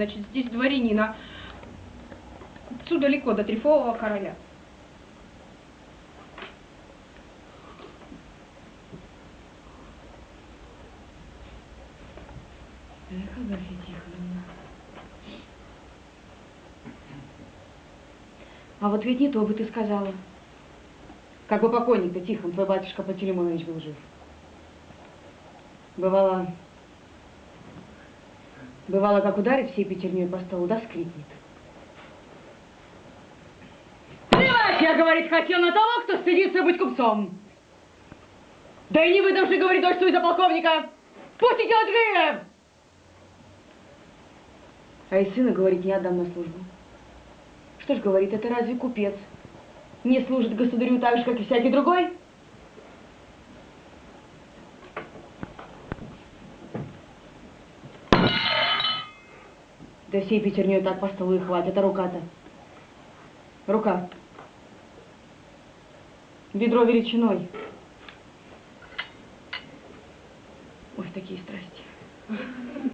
значит, здесь дворянина. Отсюда далеко до трифового короля. Эх, Агафья Тихоновна. А вот ведь не то бы ты сказала. Как бы покойник-то Тихон, твой батюшка Пантелеймонович был жив. Бывало, бывало, как ударит всей пятерней по столу, да скрипнет. Плевать, я, говорит, хотел на того, кто стыдится быть купцом. Да и не выдавши, говорит, дочь свою за полковника. Пустите Андрея! А и сына, говорит, не отдам на службу. Что ж, говорит, это разве купец? Не служит государю так же, как и всякий другой? Да всей пятерней так по столу и хватит, а рука-то? Рука. Бедро величиной. Ой, такие страсти.